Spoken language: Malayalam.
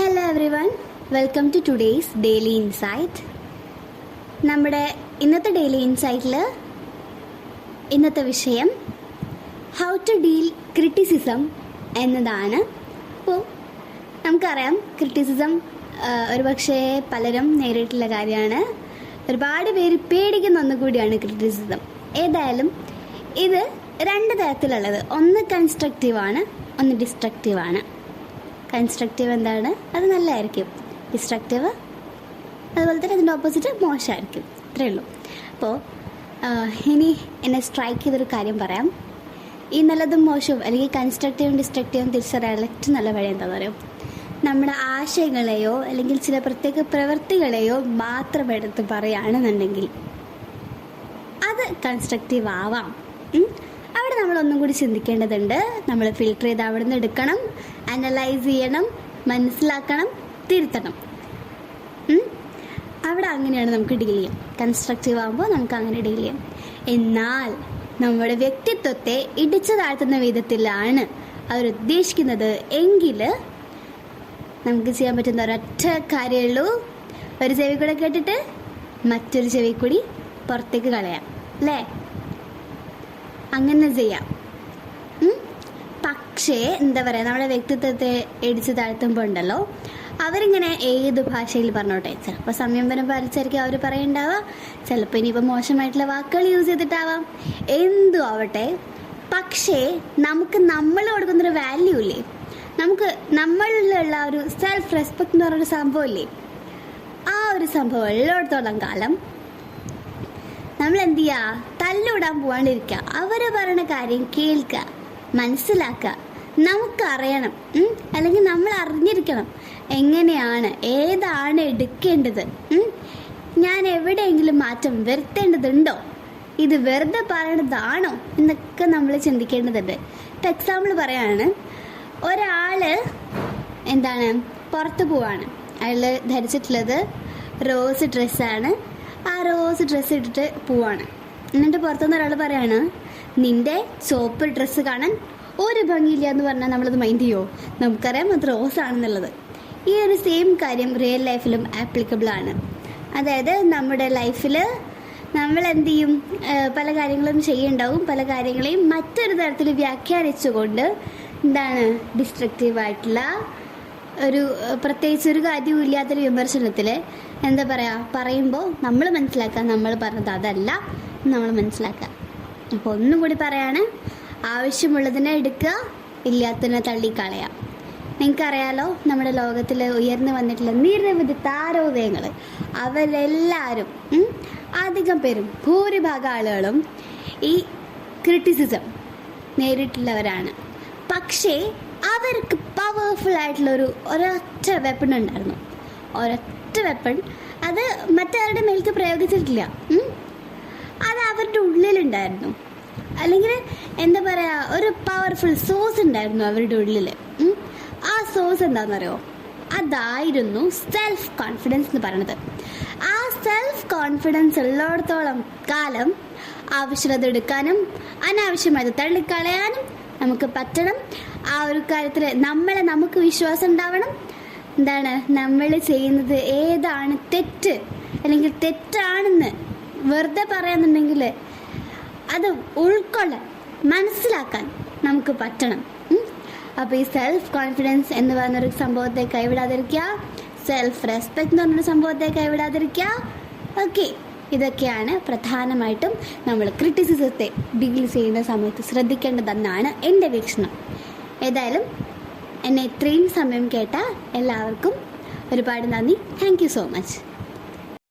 Hello everyone welcome to today's daily insight നമ്മുടെ ഇന്നത്തെ ഡെയിലി ഇൻസൈറ്റിൽ ഇന്നത്തെ വിഷയം ഹൗ ടു ഡീൽ ക്രിറ്റിസിസം എന്നതാണ്. അപ്പോൾ നമുക്കറിയാം ക്രിറ്റിസിസം ഒരുപക്ഷെ പലരും നേരിട്ടുള്ള കാര്യമാണ്. ഒരുപാട് പേര് പേടിക്കുന്ന ഒന്നുകൂടിയാണ് ക്രിറ്റിസിസം ഏതായാലും ഇത് രണ്ട് തരത്തിലുള്ളത്. ഒന്ന് കൺസ്ട്രക്റ്റീവാണ് ഒന്ന് ഡിസ്ട്രക്റ്റീവാണ് കൺസ്ട്രക്റ്റീവ് എന്താണ്? അത് നല്ലതായിരിക്കും. ഡിസ്ട്രക്റ്റീവ് അതുപോലെ തന്നെ അതിന്റെ ഓപ്പോസിറ്റ് മോശമായിരിക്കും. ഇത്രയേ ഉള്ളൂ. അപ്പോൾ ഇനി എന്നെ സ്ട്രൈക്ക് ചെയ്തൊരു കാര്യം പറയാം. ഈ നല്ലതും മോശവും അല്ലെങ്കിൽ കൺസ്ട്രക്റ്റീവും ഡിസ്ട്രക്റ്റീവും തിരിച്ചറിയാനുള്ള ഏറ്റവും നല്ല വഴി എന്താണെന്ന് പറയും നമ്മുടെ ആശയങ്ങളെയോ അല്ലെങ്കിൽ ചില പ്രത്യേക പ്രവൃത്തികളെയോ മാത്രം എടുത്ത് പറയുകയാണെന്നുണ്ടെങ്കിൽ അത് കൺസ്ട്രക്റ്റീവ് ആവാം. നമ്മൾ ഒന്നും കൂടി ചിന്തിക്കേണ്ടതുണ്ട്. നമ്മൾ ഫിൽട്ടർ ചെയ്ത് അവിടെ നിന്ന് എടുക്കണം അനലൈസ് ചെയ്യണം മനസ്സിലാക്കണം തിരുത്തണം. അവിടെ അങ്ങനെയാണ് നമുക്ക് ഡീൽ ചെയ്യാം. കൺസ്ട്രക്റ്റീവ് ആകുമ്പോൾ നമുക്ക് അങ്ങനെ ഡീൽ ചെയ്യാം. എന്നാൽ നമ്മുടെ വ്യക്തിത്വത്തെ ഇടിച്ചു താഴ്ത്തുന്ന വിധത്തിലാണ് അവർ ഉദ്ദേശിക്കുന്നത്. എങ്കിൽ നമുക്ക് ചെയ്യാൻ പറ്റുന്ന ഒരൊറ്റ കാര്യമേ ഉള്ളൂ. ഒരു ചെവി കൂടെ കേട്ടിട്ട് മറ്റൊരു ചെവി കൂടി പുറത്തേക്ക് കളയാം. അല്ലേ? അങ്ങനെ ചെയ്യാം. പക്ഷേ എന്താ പറയുക നമ്മുടെ വ്യക്തിത്വത്തെ ഇടിച്ചു താഴ്ത്തുമ്പോൾ ഉണ്ടല്ലോ അവരിങ്ങനെ ഏത് ഭാഷയിൽ പറഞ്ഞോട്ടെ? ചിലപ്പോൾ സംയമനം പാലിച്ചായിരിക്കും അവർ പറയുണ്ടാവുക ചിലപ്പോൾ ഇനിയിപ്പോൾ മോശമായിട്ടുള്ള വാക്കുകൾ യൂസ് ചെയ്തിട്ടാവാം. എന്തു ആവട്ടെ. പക്ഷേ നമുക്ക് നമ്മൾ കൊടുക്കുന്നൊരു വാല്യൂ ഇല്ലേ? നമുക്ക് നമ്മളിലുള്ള ഒരു സെൽഫ് റെസ്പെക്ട് എന്ന് പറയുന്ന സംഭവം ഇല്ലേ? ആ ഒരു സംഭവം ഉള്ളിടത്തോളം കാലം നമ്മൾ എന്ത് ചെയ്യുക തല്ലൂടാൻ പോവാണ്ടിരിക്കുക അവരെ പറയുന്ന കാര്യം കേൾക്കുക മനസ്സിലാക്കുക നമുക്ക് അറിയണം അല്ലെങ്കിൽ നമ്മൾ അറിഞ്ഞിരിക്കണം എങ്ങനെയാണ് ഏതാണ് എടുക്കേണ്ടത് ഞാൻ എവിടെയെങ്കിലും മാറ്റം വരുത്തേണ്ടതുണ്ടോ? ഇത് വെറുതെ പറയണതാണോ എന്നൊക്കെ നമ്മൾ ചിന്തിക്കേണ്ടതുണ്ട്. ഇപ്പം എക്സാമ്പിൾ പറയാണ്. ഒരാൾ എന്താണ്? പുറത്ത് പോവാണ്. അയാൾ ധരിച്ചിട്ടുള്ളത് റോസ് ഡ്രസ്സാണ് ആ റോസ് ഡ്രസ്സ് ഇട്ടിട്ട് പോവാണ്. എന്നിട്ട് പുറത്തുനിന്ന് ഒരാൾ പറയാണ് നിന്റെ ചോപ്പ് ഡ്രസ്സ് കാണാൻ ഒരു ഭംഗിയില്ല എന്ന് പറഞ്ഞാൽ നമ്മളത് മൈൻഡ് ചെയ്യുമോ നമുക്കറിയാം അത് റോസ് ആണെന്നുള്ളത്. ഈ ഒരു സെയിം കാര്യം റിയൽ ലൈഫിലും ആപ്ലിക്കബിൾ ആണ്. അതായത് നമ്മുടെ ലൈഫിൽ നമ്മൾ എന്ത് ചെയ്യും? പല കാര്യങ്ങളും ചെയ്യുണ്ടാവും. പല കാര്യങ്ങളെയും മറ്റൊരു തരത്തിൽ വ്യാഖ്യാനിച്ചുകൊണ്ട് എന്താണ് ഡിസ്ട്രക്റ്റീവ് ആയിട്ടുള്ള ഒരു പ്രത്യേകിച്ച് ഒരു കാര്യവും ഇല്ലാത്തൊരു വിമർശനത്തിൽ എന്താ പറയുക പറയുമ്പോൾ നമ്മൾ മനസ്സിലാക്കുക നമ്മൾ പറഞ്ഞത് അതല്ല നമ്മൾ മനസ്സിലാക്കുക. അപ്പോൾ ഒന്നും കൂടി പറയാണ് ആവശ്യമുള്ളതിനെ എടുക്കുക ഇല്ലാത്തതിനെ തള്ളിക്കളയാം നിങ്ങൾക്കറിയാലോ നമ്മുടെ ലോകത്തിൽ ഉയർന്നു വന്നിട്ടുള്ള നിരവധി താരോദയങ്ങൾ അവരെല്ലാവരും അധികം പേരും ഭൂരിഭാഗം ആളുകളും ഈ ക്രിറ്റിസിസം നേരിട്ടുള്ളവരാണ്. പക്ഷേ അവർക്ക് പവർഫുൾ ആയിട്ടുള്ള ഒരു ഒരൊറ്റ വെപ്പൺ ഉണ്ടായിരുന്നു. ഒരൊറ്റ വെപ്പൺ അത് മറ്റാരുടെ മേൽക്ക് പ്രയോഗിച്ചിട്ടില്ല. അത് അവരുടെ ഉള്ളിലുണ്ടായിരുന്നു. അല്ലെങ്കിൽ എന്താ പറയുക ഒരു പവർഫുൾ സോസ് ഉണ്ടായിരുന്നു അവരുടെ ഉള്ളിൽ ആ ആ സോഴ്സ് എന്താണെന്നറിയോ അതായിരുന്നു സെൽഫ് കോൺഫിഡൻസ് എന്ന് പറയുന്നത് ആ സെൽഫ് കോൺഫിഡൻസ് ഉള്ളിടത്തോളം കാലം ആവശ്യത എടുക്കാനും അനാവശ്യമായത് തള്ളിക്കളയാനും നമുക്ക് പറ്റണം. ആ ഒരു കാര്യത്തിൽ നമ്മളെ നമുക്ക് വിശ്വാസം ഉണ്ടാവണം. എന്താണ്? നമ്മൾ ചെയ്യുന്നത് ഏതാണ് തെറ്റ്? അല്ലെങ്കിൽ തെറ്റാണെന്ന് വെറുതെ പറയാന്നുണ്ടെങ്കിൽ അത് ഉൾക്കൊള്ളാൻ മനസ്സിലാക്കാൻ നമുക്ക് പറ്റണം. അപ്പോൾ ഈ സെൽഫ് കോൺഫിഡൻസ് എന്ന് പറഞ്ഞൊരു സംഭവത്തെ കൈവിടാതിരിക്കുക. സെൽഫ് റെസ്പെക്ട് എന്ന് പറഞ്ഞൊരു സംഭവത്തെ കൈവിടാതിരിക്കുക. ഓക്കെ ഇതൊക്കെയാണ് പ്രധാനമായിട്ടും നമ്മൾ ക്രിറ്റിസിസത്തെ ഡീൽ ചെയ്യുന്ന സമയത്ത് ശ്രദ്ധിക്കേണ്ടതെന്നാണ് എന്റെ വീക്ഷണം. ഏതായാലും എന്നെ ഇത്രയും സമയം കേട്ട എല്ലാവർക്കും ഒരുപാട് നന്ദി. Thank so much